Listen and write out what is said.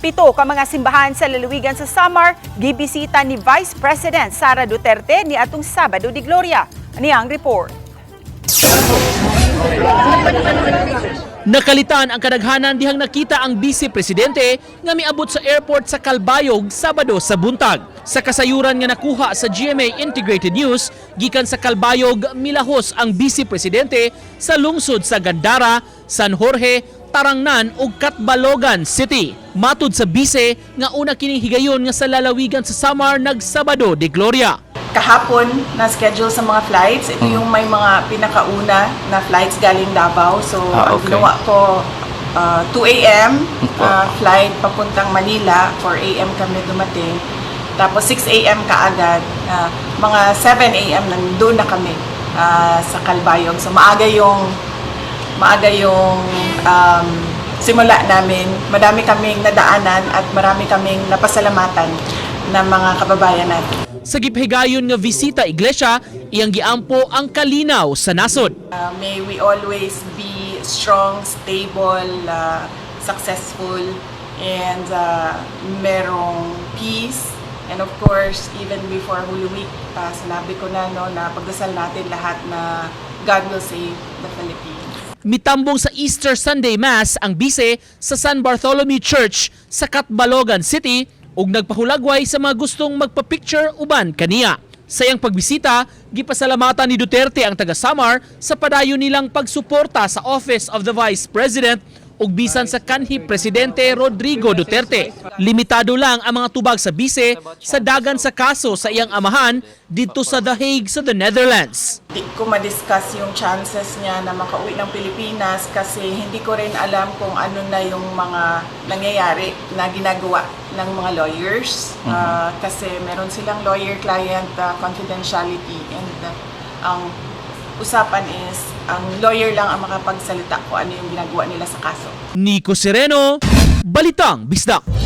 Pito ka mga simbahan sa lalawigan sa Samar, gibisita ni Vice President Sara Duterte ni atong Sabado di Gloria. Niyang report. Nakalitan ang kadaghanan dihang nakita ang Vice Presidente nga miabot sa airport sa Kalbayog Sabado sa buntag. Sa kasayuran nga nakuha sa GMA Integrated News, gikan sa Kalbayog milahos ang Vice Presidente sa lungsod sa Gandara, San Jorge, Tarangnan ug Katbalogan City. Matud sa Vice nga una kining higayon nga sa lalawigan sa Samar nagsabado de Gloria. kahapon na schedule sa mga flights. Ito yung may mga pinakauna na flights galing Davao. So, Ah, ang okay. ginawa ko, uh, 2 a.m. uh, flight papuntang Manila. 4 a.m. kami dumating. Tapos 6 a.m. kaagad. Uh, mga 7 a.m. nandun na kami uh, sa Calbayog. So, maaga yung maaga yung um, simula namin. Madami kaming nadaanan at marami kaming napasalamatan ng mga kababayan natin. Sa giphigayon nga bisita iglesia, iyang giampo ang kalinaw sa nasod. Uh, may we always be strong, stable, uh, successful, and uh, merong peace. And of course, even before Holy Week, uh, sinabi ko na no, na pagdasal natin lahat na God will save the Philippines. Mitambong sa Easter Sunday Mass ang bise sa San Bartholomew Church sa Katbalogan City ug nagpahulagway sa mga gustong magpa-picture uban kaniya. Sa iyang pagbisita, gipasalamatan ni Duterte ang taga Samar sa padayon nilang pagsuporta sa Office of the Vice President ug bisan sa kanhi Presidente Rodrigo Duterte. Limitado lang ang mga tubag sa bise sa dagan sa kaso sa iyang amahan dito sa The Hague sa the Netherlands. Hindi ko ma-discuss yung chances niya na makauwi ng Pilipinas kasi hindi ko rin alam kung ano na yung mga nangyayari na ginagawa ng mga lawyers. Ah, kasi meron silang lawyer-client ah, confidentiality and ah, ang usapan is ang lawyer lang ang makapagsalita kung ano yung ginagawa nila sa kaso. Nico Sereno, Balitang Bisdak.